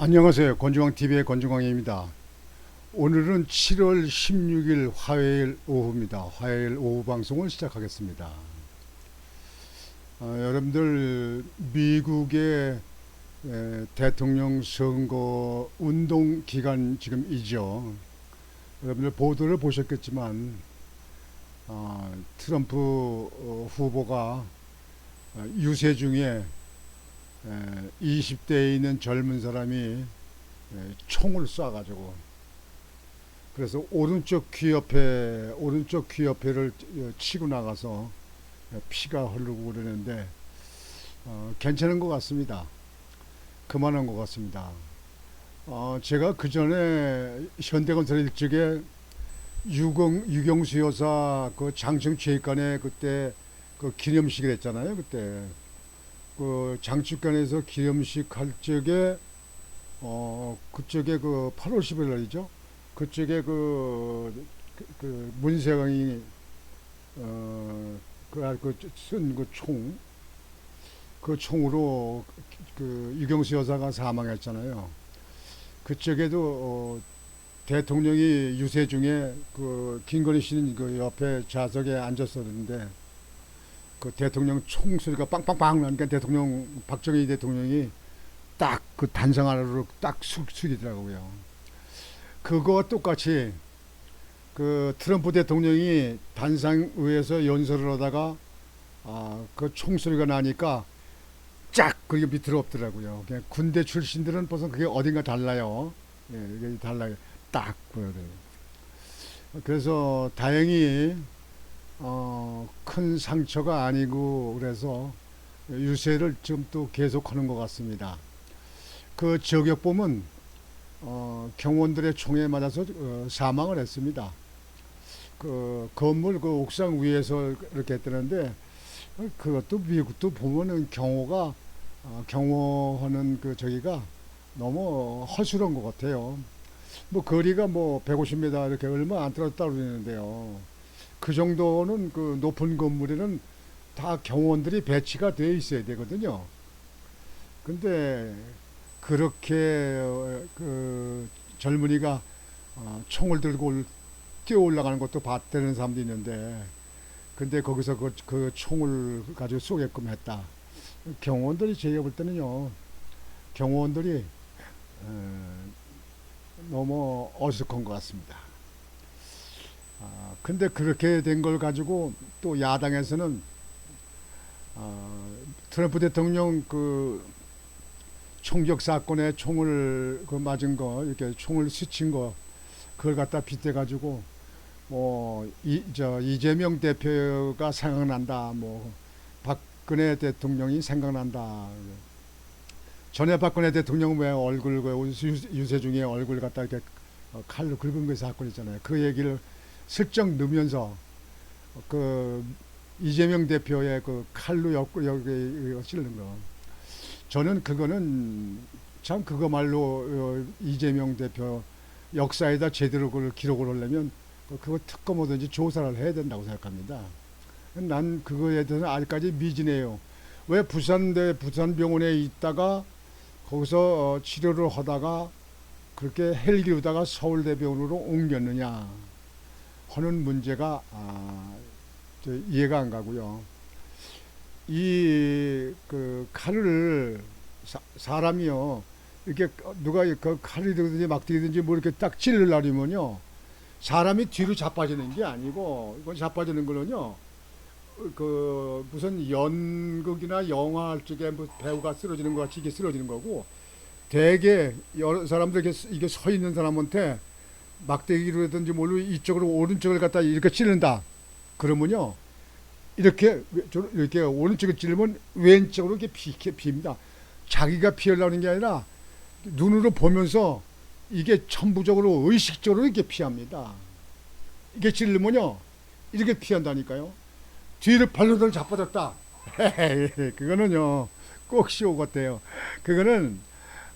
안녕하세요. 권중광 TV의 권중광입니다. 오늘은 7월 16일 화요일 오후입니다. 화요일 오후 방송을 시작하겠습니다. 어, 여러분들 미국의 에, 대통령 선거 운동 기간 지금이죠. 여러분들 보도를 보셨겠지만 어, 트럼프 어, 후보가 어, 유세 중에 에, 20대에 있는 젊은 사람이 에, 총을 쏴가지고 그래서 오른쪽 귀 옆에 오른쪽 귀 옆에를 어, 치고 나가서 에, 피가 흐르고 그러는데 어, 괜찮은 것 같습니다. 그만한 것 같습니다. 어, 제가 그 전에 현대건설 일찍에 유경 유경수 여사 그 장충체육관에 그때 그 기념식을 했잖아요. 그때 그 장축관에서 기념식 할 적에 어 그쪽에 그 8월 10일 날이죠. 그쪽에 그, 그, 그 문세광이 어그쓴그 총그 총으로 그 유경수 여사가 사망했잖아요. 그쪽에도 어, 대통령이 유세 중에 그 김건희 씨는 그 옆에 좌석에 앉았었는데 그 대통령 총소리가 빵빵빵 나니까 대통령 박정희 대통령이 딱 그 단상 아래로 딱 숙, 숙이더라고요. 그거와 똑같이 그 트럼프 대통령이 단상 위에서 연설을 하다가 아, 그 총소리가 나니까 쫙 그게 밑으로 없더라고요. 그냥 군대 출신들은 벌써 그게 어딘가 달라요. 예, 이게 달라요. 딱 보여요. 그래서 다행히 어, 큰 상처가 아니고 그래서 유세를 지금 또 계속하는 것 같습니다. 그 저격범은 어, 경원들의 총에 맞아서 어, 사망을 했습니다. 그 건물 그 옥상 위에서 이렇게 했다는데 어, 그것도 미국도 보면은 경호가 어, 경호하는 그 저기가 너무 허술한 것 같아요. 뭐 거리가 뭐 150m 이렇게 얼마 안 떨어졌다 그러는데요. 그 정도는 그 높은 건물에는 다 경호원들이 배치가 되어 있어야 되거든요. 근데 그렇게 어, 그 젊은이가 어, 총을 들고 올- 뛰어 올라가는 것도 봤다는 사람도 있는데 근데 거기서 그, 그 총을 가지고 쏘게끔 했다. 경호원들이 제가 볼 때는요. 경호원들이 어, 너무 어색한 것 같습니다. 아, 근데 그렇게 된 걸 가지고 또 야당에서는 아, 트럼프 대통령 그 총격 사건에 총을 그 맞은 거 이렇게 총을 스친 거 그걸 갖다 빗대 가지고 뭐이저 이재명 대표가 생각난다 뭐 박근혜 대통령이 생각난다. 전에 박근혜 대통령 왜 얼굴 그 유세- 중에 얼굴 갖다 이렇게 어, 칼로 긁은 그 사건 있잖아요. 그 얘기를 슬쩍 넣으면서 그 이재명 대표의 그 칼로 엮고 여기 찌르는 거. 저는 그거는 참 그거말로 어, 이재명 대표 역사에다 제대로 그걸 기록을 하려면 그거 특검 하든지 조사를 해야 된다고 생각합니다. 난 그거에 대해서 아직까지 미진해요. 왜 부산대 부산병원에 있다가 거기서 어, 치료를 하다가 그렇게 헬기로다가 서울대병원으로 옮겼느냐. 하는 문제가 아, 저 이해가 안 가고요. 이 그 칼을 사, 사람이요. 이렇게 누가 그 칼이 들든지 막대기든지 뭐 이렇게 딱 찔르려면요. 사람이 뒤로 자빠지는 게 아니고 이건 자빠지는 거는요. 그 무슨 연극이나 영화 쪽에 뭐 배우가 쓰러지는 것 같이 이게 쓰러지는 거고 대개 여러 사람들 이게 서 있는 사람한테 막대기로든지 뭘로 이쪽으로 오른쪽을 갖다 이렇게 찌른다. 그러면요. 이렇게 저- 이렇게 오른쪽에 찌르면 왼쪽으로 이렇게 피, 이렇게 핍니다. 자기가 피하려는 게 아니라 눈으로 보면서 이게 천부적으로 의식적으로 이렇게 피합니다. 이게 찌르면요. 이렇게 피한다니까요. 뒤를 발로들 자빠졌다. 그거는요. 꼭 시오 같아요. 그거는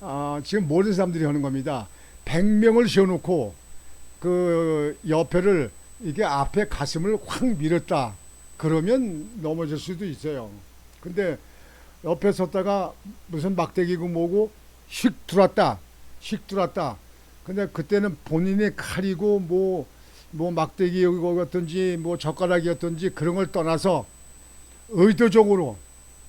아, 지금 모든 사람들이 하는 겁니다. 100명을 세워놓고 그 옆에를 이게 앞에 가슴을 확 밀었다. 그러면 넘어질 수도 있어요. 근데 옆에 섰다가 무슨 막대기고 뭐고 휙 들어왔다. 씩 들어왔다. 근데 그때는 본인의 칼이고 뭐, 뭐 막대기였든지 뭐 젓가락이었든지 그런 걸 떠나서 의도적으로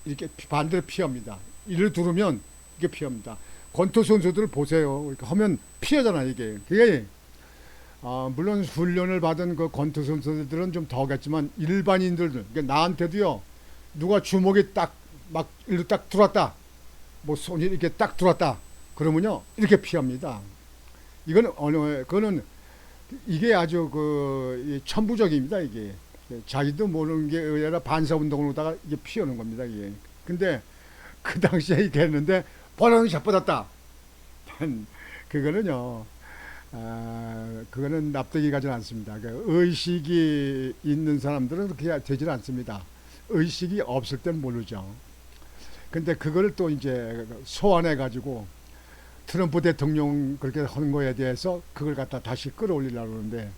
이렇게 피- 반대로 피합니다. 이를 두르면 이게 피합니다. 권투 선수들 보세요. 이렇게 하면 피하잖아 이게. 그게 아, 물론 훈련을 받은 그 권투 선수들은 좀 더겠지만 일반인들, 그러니까 나한테도요. 누가 주먹이 딱 막 일로 딱 들어왔다. 뭐 손이 이렇게 딱 들어왔다. 그러면요 이렇게 피합니다. 이거는 어느 그거는 이게 아주 그이 천부적입니다 이게 자기도 모르는 게 의외라 반사 운동으로다가 이게 피하는 겁니다 이게. 근데 그 당시에 했는데 번호이 잡받았다. 그거는요. 아, 그거는 납득이 가지 않습니다. 그 의식이 있는 사람들은 그렇게 되질 않습니다. 의식이 없을 땐 모르죠. 근데 그거를 또 이제 소환해 가지고 트럼프 대통령 그렇게 하는 거에 대해서 그걸 갖다 다시 끌어올리려고 하는데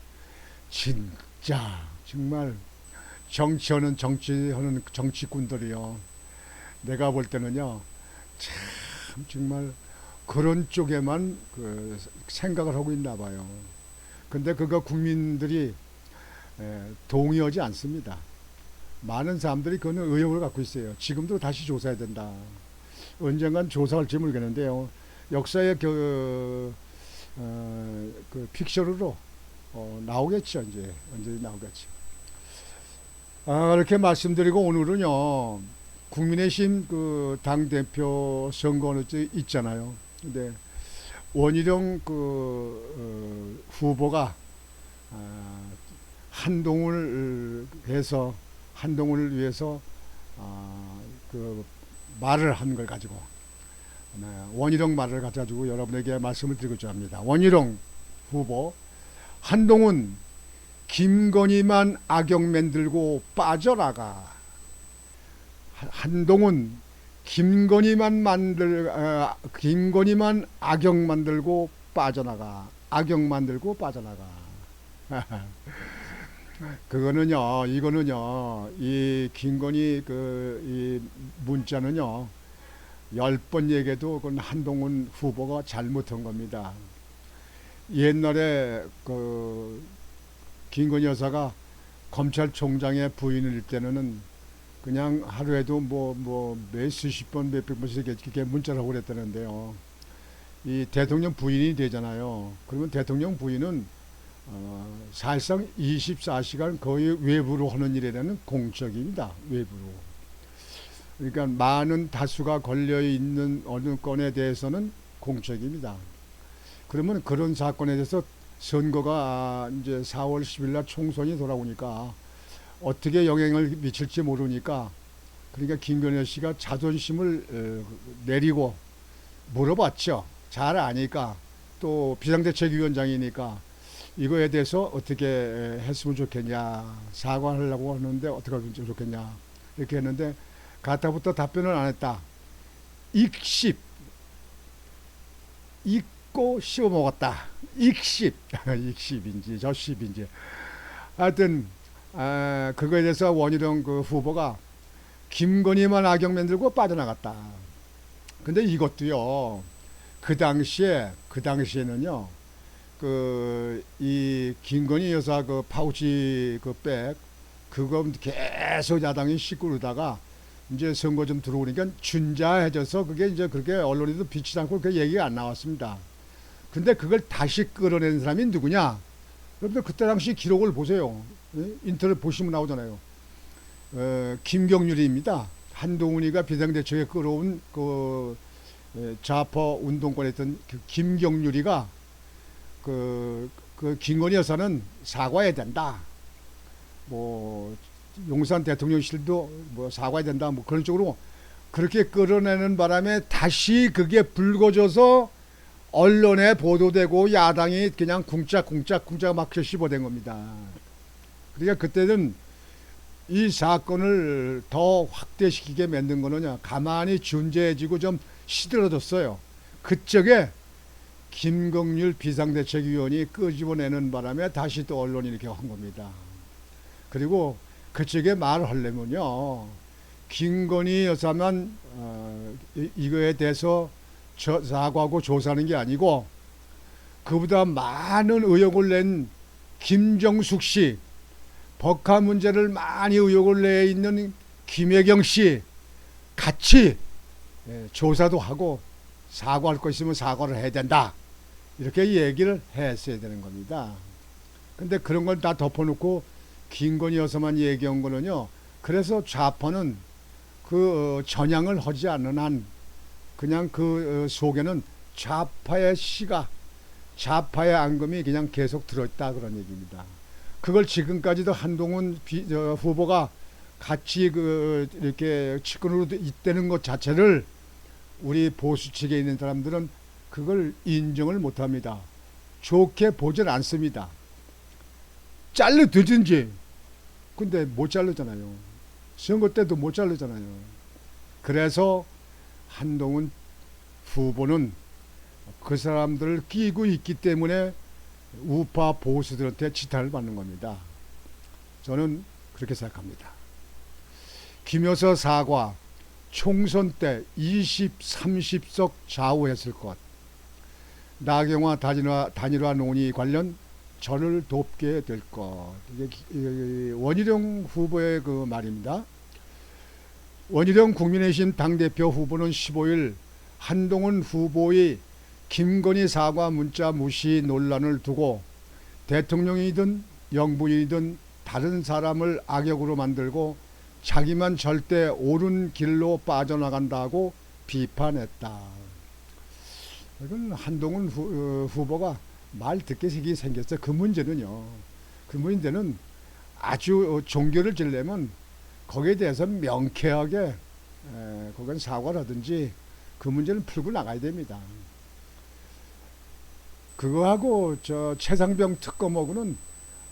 진짜 정말 정치하는 정치하는 정치꾼들이요. 내가 볼 때는요. 참 정말 그런 쪽에만 그 생각을 하고 있나 봐요. 근데 그거 국민들이 에, 동의하지 않습니다. 많은 사람들이 그거는 의혹을 갖고 있어요. 지금도 다시 조사해야 된다. 언젠간 조사할지 모르겠는데요. 역사의 그, 어, 그 픽션으로 어, 나오겠죠. 이제 언제 나오겠죠. 아, 이렇게 말씀드리고 오늘은요. 국민의힘 그 당대표 선거는 있잖아요. 근데 원희룡 그 어, 후보가 아, 한동훈을 해서 한동훈을 위해서 아, 그 말을 한 걸 가지고 네, 원희룡 말을 가지고 여러분에게 말씀을 드리고자 합니다. 원희룡 후보 한동훈 김건희만 악역 만들고 빠져나가 한- 한동훈 김건희만 만들 어, 김건희만 악역 만들고 빠져나가. 악역 만들고 빠져나가. 그거는요 이거는요 이 김건희 그 이 문자는요 열 번 얘기해도 그건 한동훈 후보가 잘못한 겁니다. 옛날에 그 김건희 여사가 검찰총장의 부인일 때는 그냥 하루에도 뭐 뭐 몇 수십 번 몇백 번씩 이렇게 문자를 하고 그랬다는데요. 이 대통령 부인이 되잖아요. 그러면 대통령 부인은 어, 사실상 24시간 거의 외부로 하는 일이라는 공적입니다. 외부로. 그러니까 많은 다수가 걸려 있는 어느 건에 대해서는 공적입니다. 그러면 그런 사건에 대해서 선거가 이제 4월 10일 날 총선이 돌아오니까 어떻게 영향을 미칠지 모르니까 그러니까 김건희 씨가 자존심을 어, 내리고 물어봤죠. 잘 아니까 또 비상대책위원장이니까 이거에 대해서 어떻게 했으면 좋겠냐 사과하려고 하는데 어떻게 하면 좋겠냐 이렇게 했는데 가타부터 답변을 안 했다. 익십 익고 씹어 먹었다. 익십 익십인지 저십인지 하여튼 아, 그거에 대해서 원희룡 그 후보가 김건희만 악역 만들고 빠져나갔다. 근데 이것도요. 그 당시에 그 당시에는요. 그 이 김건희 여사 그 파우치 그 백 그거 계속 야당이 그러다가 이제 선거 좀 들어오니까 준자해져서 그게 이제 그렇게 언론에도 비치지 않고 그 얘기가 안 나왔습니다. 근데 그걸 다시 끌어낸 사람이 누구냐? 여러분들 그때 당시 기록을 보세요. 예? 인터넷 보시면 나오잖아요. 어, 김경률입니다. 한동훈이가 비상대책에 끌어온 그 에, 좌파 운동권에 있던 그 김경률이가 그, 그 김건희 여사는 사과해야 된다. 뭐 용산 대통령실도 뭐 사과해야 된다. 뭐 그런 쪽으로 그렇게 끌어내는 바람에 다시 그게 불거져서 언론에 보도되고 야당이 그냥 궁짝궁짝궁짝 막 씹어댄 겁니다. 그러니까 그때는 이 사건을 더 확대시키게 만든 거는요. 가만히 존재해지고 좀 시들어졌어요. 그쪽에 김경률 비상대책위원이 끄집어내는 바람에 다시 또 언론이 이렇게 한 겁니다. 그리고 그쪽에 말을 하려면요. 김건희 여사만 어, 이, 이거에 대해서 저, 사과하고 조사하는 게 아니고 그보다 많은 의혹을 낸 김정숙 씨, 법화 문제를 많이 의혹을 내 있는 김혜경 씨 같이 예, 조사도 하고 사과할 거 있으면 사과를 해야 된다. 이렇게 얘기를 했어야 되는 겁니다. 근데 그런 걸 다 덮어놓고 김건희 여사만 얘기한 거는요. 그래서 좌파는 그 어, 전향을 하지 않는 한 그냥 그 어, 속에는 좌파의 시가 좌파의 앙금이 그냥 계속 들어있다 그런 얘기입니다. 그걸 지금까지도 한동훈 비, 저, 후보가 같이 그 이렇게 측근으로 있다는 것 자체를 우리 보수 측에 있는 사람들은 그걸 인정을 못합니다. 좋게 보질 않습니다. 잘라두든지 근데 못 자르잖아요. 선거 때도 못 자르잖아요. 그래서 한동훈 후보는 그 사람들을 끼고 있기 때문에 우파 보수들한테 지탄을 받는 겁니다. 저는 그렇게 생각합니다. 김여서 사과 총선 때 20, 30석 좌우했을 것. 나경화 단일화, 단일화 논의 관련 저를 돕게 될 것. 이게 원희룡 후보의 그 말입니다. 원희룡 국민의힘 당대표 후보는 15일 한동훈 후보의 김건희 사과 문자 무시 논란을 두고 대통령이든 영부인이든 다른 사람을 악역으로 만들고 자기만 절대 옳은 길로 빠져나간다고 비판했다. 이건 한동훈 후, 어, 후보가 말 듣게 생기 생겼어요. 그 문제는요. 그 문제는 아주 어, 종교를 지려면 거기에 대해서 명쾌하게 에, 사과를 하든지 그 문제는 풀고 나가야 됩니다. 그거하고 저 최상병 특검하고는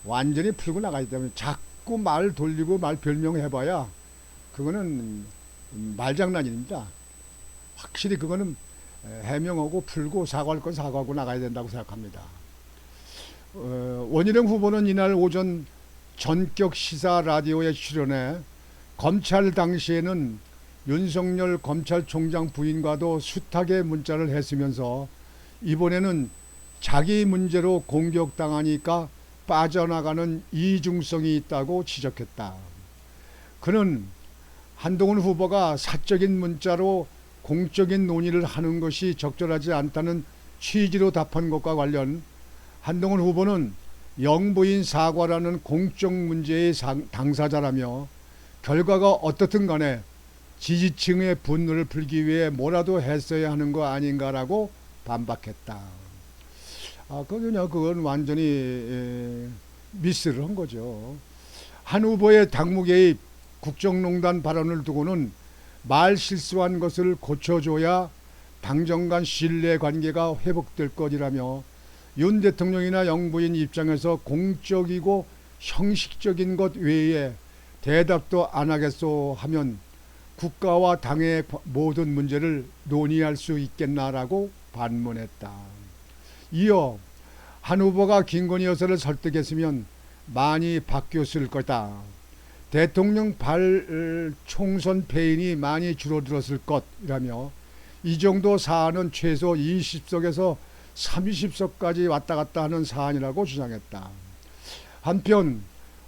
완전히 풀고 나가야 되면 자꾸 말 돌리고 말 별명해봐야 그거는 말장난입니다. 확실히 그거는 에, 해명하고 풀고 사과할 건 사과하고 나가야 된다고 생각합니다. 어, 원희룡 후보는 이날 오전 전격 시사 라디오에 출연해 검찰 당시에는 윤석열 검찰총장 부인과도 숱하게 문자를 했으면서 이번에는 자기 문제로 공격당하니까 빠져나가는 이중성이 있다고 지적했다. 그는 한동훈 후보가 사적인 문자로 공적인 논의를 하는 것이 적절하지 않다는 취지로 답한 것과 관련 한동훈 후보는 영부인 사과라는 공적 문제의 상- 당사자라며 결과가 어떻든 간에 지지층의 분노를 풀기 위해 뭐라도 했어야 하는 거 아닌가라고 반박했다. 아, 그거냐, 그건 완전히 에, 미스를 한 거죠. 한 후보의 당무 개입, 국정농단 발언을 두고는 말 실수한 것을 고쳐줘야 당정 간 신뢰 관계가 회복될 것이라며 윤 대통령이나 영부인 입장에서 공적이고 형식적인 것 외에 대답도 안 하겠소 하면 국가와 당의 모든 문제를 논의할 수 있겠나라고 반문했다. 이어 한 후보가 김건희 여사를 설득했으면 많이 바뀌었을 거다. 대통령 발 총선 패인이 많이 줄어들었을 것이라며 이 정도 사안은 최소 20석에서 30석까지 왔다 갔다 하는 사안이라고 주장했다. 한편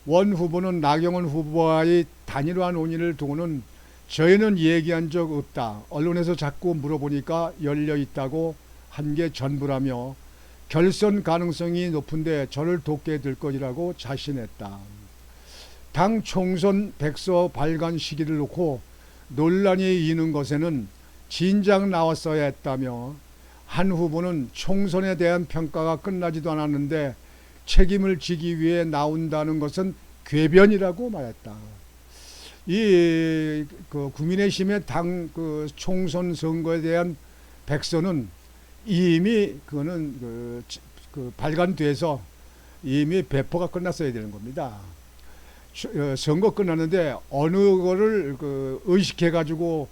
원 후보는 나경원 후보와의 단일화 논의를 두고는 저희는 얘기한 적 없다. 언론에서 자꾸 물어보니까 열려 있다고 한 게 전부라며 결선 가능성이 높은데 저를 돕게 될 것이라고 자신했다. 당 총선 백서 발간 시기를 놓고 논란이 있는 것에는 진작 나왔어야 했다며 한 후보는 총선에 대한 평가가 끝나지도 않았는데 책임을 지기 위해 나온다는 것은 궤변이라고 말했다. 이 그 국민의힘의 당 그 총선 선거에 대한 백서는 이미 그거는 그, 지- 그 발간돼서 이미 배포가 끝났어야 되는 겁니다. 시- 어, 선거 끝났는데 어느 거를 그 의식해 가지고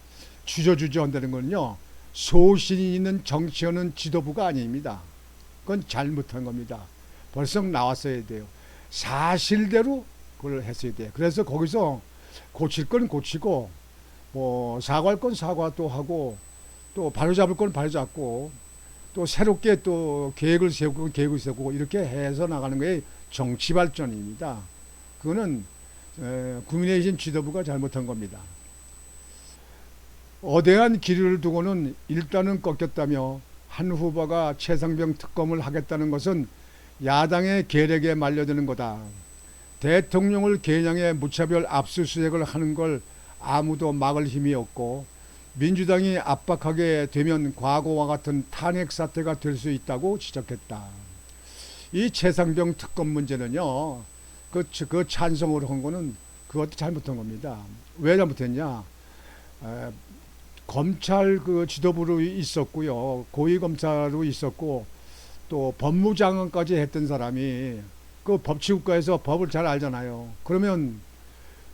주저주저 한다는 건요. 소신이 있는 정치하는 지도부가 아닙니다. 그건 잘못한 겁니다. 벌써 나왔어야 돼요. 사실대로 그걸 했어야 돼요. 그래서 거기서 고칠 건 고치고 뭐 사과할 건 사과도 하고 또 바로잡을 건 바로잡고 또 새롭게 또 계획을 세우고 계획을 세우고 이렇게 해서 나가는 게 정치 발전입니다. 그거는 에, 국민의힘 지도부가 잘못한 겁니다. 어대한 길을 두고는 일단은 꺾였다며 한 후보가 최상병 특검을 하겠다는 것은 야당의 계략에 말려드는 거다. 대통령을 겨냥해 무차별 압수수색을 하는 걸 아무도 막을 힘이 없고 민주당이 압박하게 되면 과거와 같은 탄핵 사태가 될 수 있다고 지적했다. 이 최상병 특검 문제는요. 그, 그 찬성을 한 거는 그것도 잘못한 겁니다. 왜 잘못했냐? 에, 검찰 그 지도부로 있었고요. 고위 검사로 있었고 또 법무장관까지 했던 사람이 그 법치국가에서 법을 잘 알잖아요. 그러면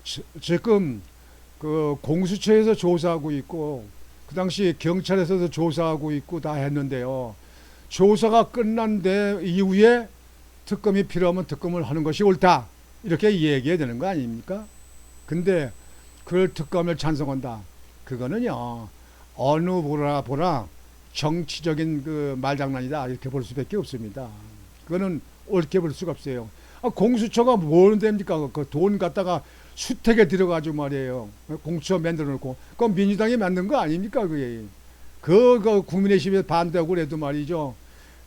지, 지금 그 공수처에서 조사하고 있고 그 당시 경찰에서도 조사하고 있고 다 했는데요. 조사가 끝난 데 이후에 특검이 필요하면 특검을 하는 것이 옳다. 이렇게 얘기해야 되는 거 아닙니까? 근데 그걸 특검을 찬성한다. 그거는요. 어느 보라 보라 정치적인 그 말장난이다. 이렇게 볼 수밖에 없습니다. 그거는 옳게 볼 수가 없어요. 아, 공수처가 뭘 됩니까? 그 돈 갖다가 수택에 들어가지고 말이에요. 공수처 만들어 놓고. 그건 민주당이 만든 거 아닙니까? 그게. 그, 그 국민의힘에 반대하고 그래도 말이죠.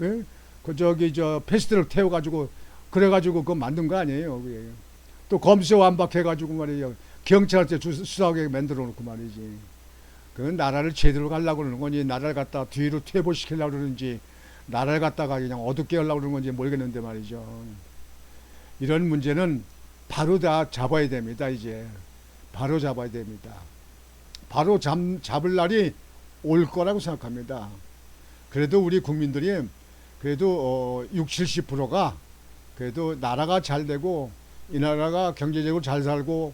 예? 그 저기 저 패스트를 태워가지고 그래가지고 그거 만든 거 아니에요. 그게. 또 검수 완박해가지고 말이에요. 경찰한테 주- 수사하게 만들어 놓고 말이지. 그건 나라를 제대로 가려고 그러는 건지 나라를 갖다 뒤로 퇴보시키려고 그러는지 나라를 갖다가 그냥 어둡게 하려고 그러는 건지 모르겠는데 말이죠. 이런 문제는 바로 다 잡아야 됩니다. 이제 바로 잡아야 됩니다. 바로 잡, 잡을 날이 올 거라고 생각합니다. 그래도 우리 국민들이 그래도 어, 60, 70%가 그래도 나라가 잘 되고 이 나라가 경제적으로 잘 살고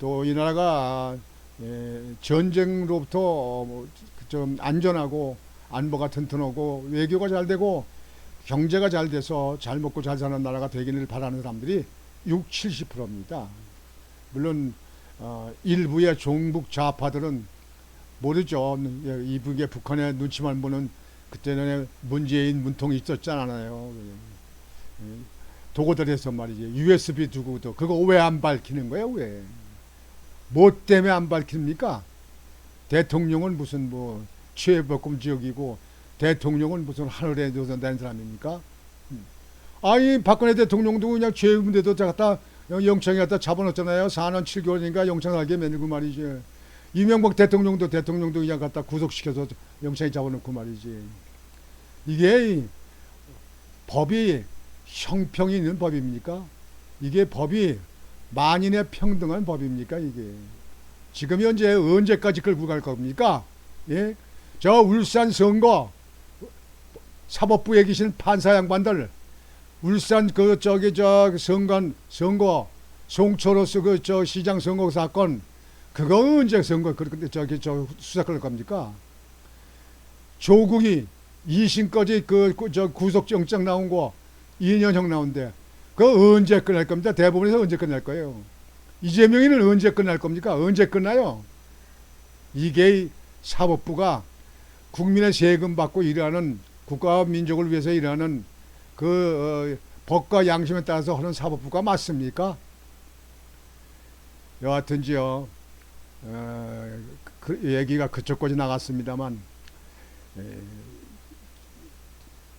또 이 나라가 예, 전쟁으로부터 어, 뭐좀 안전하고 안보가 튼튼하고 외교가 잘 되고 경제가 잘 돼서 잘 먹고 잘 사는 나라가 되기를 바라는 사람들이 6, 70%입니다. 물론 어, 일부의 종북 좌파들은 모르죠. 예, 이북의 북한의 눈치만 보는 그때는 문재인 문통이 있었지 않아요. 예, 도고들에서 말이지 USB 두고도 그거 왜 안 밝히는 거예요? 왜? 뭐 때문에 안 밝힙니까? 대통령은 무슨 뭐 최복금 지역이고 대통령은 무슨 하늘에 도선된 사람입니까? 음. 아니 박근혜 대통령도 그냥 죄문제도 갖다 영창에 갖다 잡아놓잖아요. 4년 7개월인가 영창하게 만들고 말이지. 이명박 대통령도 대통령도 그냥 갖다 구속시켜서 영창에 잡아놓고 말이지. 이게 법이 형평이 있는 법입니까? 이게 법이 만인의 평등한 법입니까? 이게 지금 현재 언제까지 끌고 갈 겁니까? 예? 저 울산 선거 사법부에 계신 판사 양반들 울산 그 저기 저 선관 선거 송초로서 그 저 시장 선거 사건 그거 언제 선거 그렇게 저기 저 수사 끌 겁니까? 조국이 이심까지 그 저 구속영장 나온 거 2년형 나온대. 그거 언제 끝날 겁니다. 대법원에서 언제 끝날 거예요? 이재명이는 언제 끝날 겁니까? 언제 끝나요? 이게 사법부가 국민의 세금 받고 일하는 국가와 민족을 위해서 일하는 그 어, 법과 양심에 따라서 하는 사법부가 맞습니까? 여하튼지요 어, 그 얘기가 그쪽까지 나갔습니다만 에,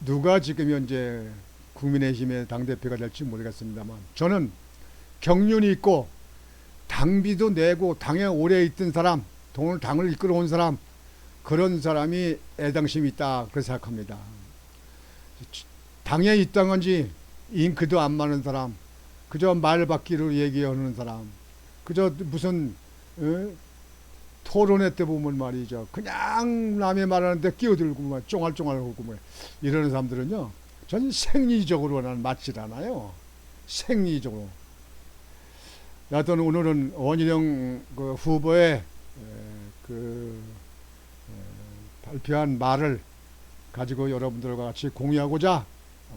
누가 지금 현재 국민의힘의 당 대표가 될지 모르겠습니다만 저는 경륜이 있고 당비도 내고 당에 오래 있던 사람, 돈을 당을 이끌어온 사람 그런 사람이 애당심이 있다 그렇게 생각합니다. 당에 있던 건지 잉크도 안 많은 사람, 그저 말받기로 얘기하는 사람, 그저 무슨 어? 토론회 때 보면 말이죠. 그냥 남의 말하는데 끼어들고 막 쫑알쫑알 하고 뭐 이러는 사람들은요. 전 생리적으로는 맞질 않아요. 생리적으로. 여하튼 오늘은 원희룡 그 후보의 에, 그 에, 발표한 말을 가지고 여러분들과 같이 공유하고자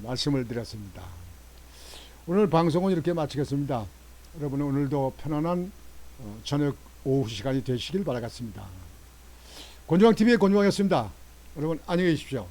말씀을 드렸습니다. 오늘 방송은 이렇게 마치겠습니다. 여러분 오늘도 편안한 어, 저녁 오후 시간이 되시길 바라겠습니다. 권중왕 TV의 권중왕이었습니다. 여러분 안녕히 계십시오.